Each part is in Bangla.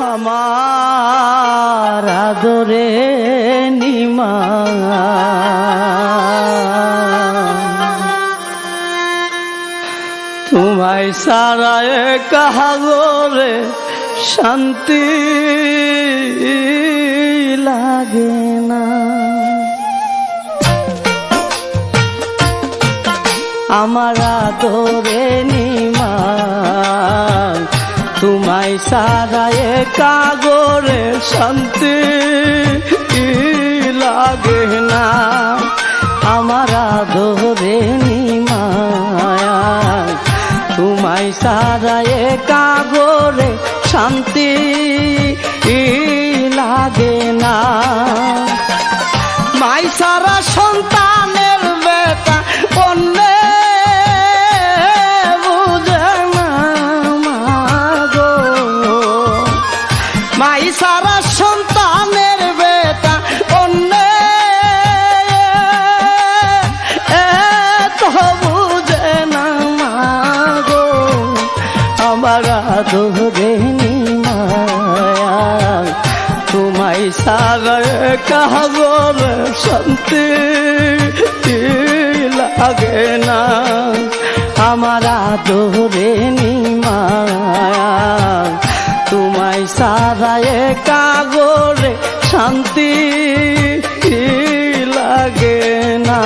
আমার আদরে নিমা। তোমায় সারায় কাহাগরে শান্তি লাগে না। আমার আদরে নিমা তোমায় সারায় কাগরে শান্তি লাগে না? আমার আদরে নিমায়া তোমায় সারায় কাগরে শান্তি লাগে না? আমার মায়া তোমায় সাগর কাগর শান্তি লাগে না? আমার আদরে নিমায়া তোমায় সারায় কাগরে শান্তি লাগে না?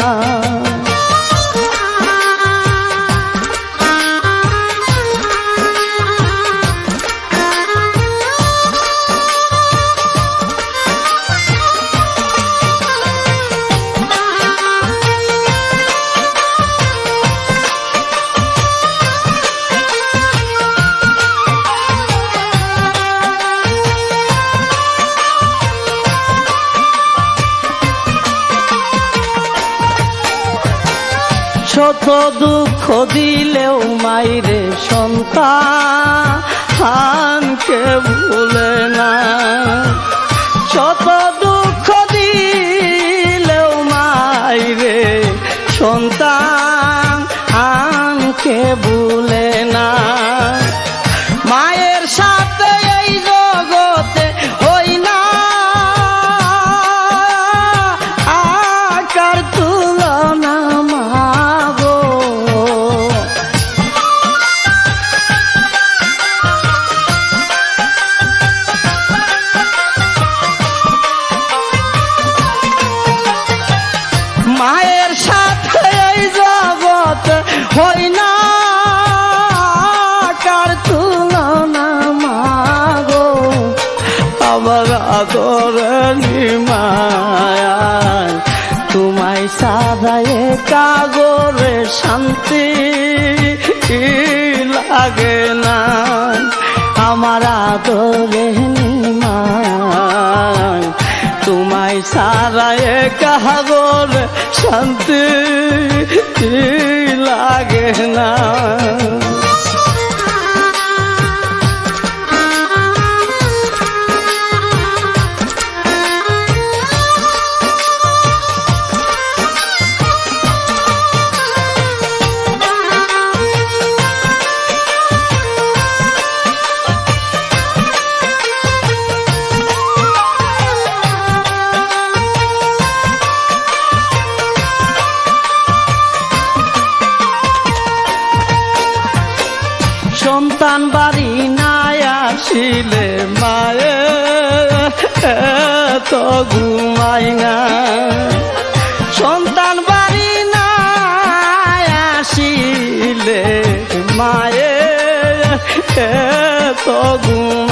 শত দুঃখ দিলেও মাইরে সন্তানকে ভুলে না। শত দুঃখ দিলেও মাইরে সন্তান আনকে ভুলে না। মায়ের সাথে এই জগতে হই না। আকার এই জগৎ হই না। কার তুলনা মাগো? আমার আদরণী মায়া। তোমায় সাদায় কাগরে শান্তি লাগে না। আমার আদরে সারায় কাগর শান্তি লাগে না? সন্তান বাড়ি নাই আসিলে মায়ে, তো ঘুমাই না। সন্তান বাড়ি নাই আসিলে মায়ে, তো ঘুমাই না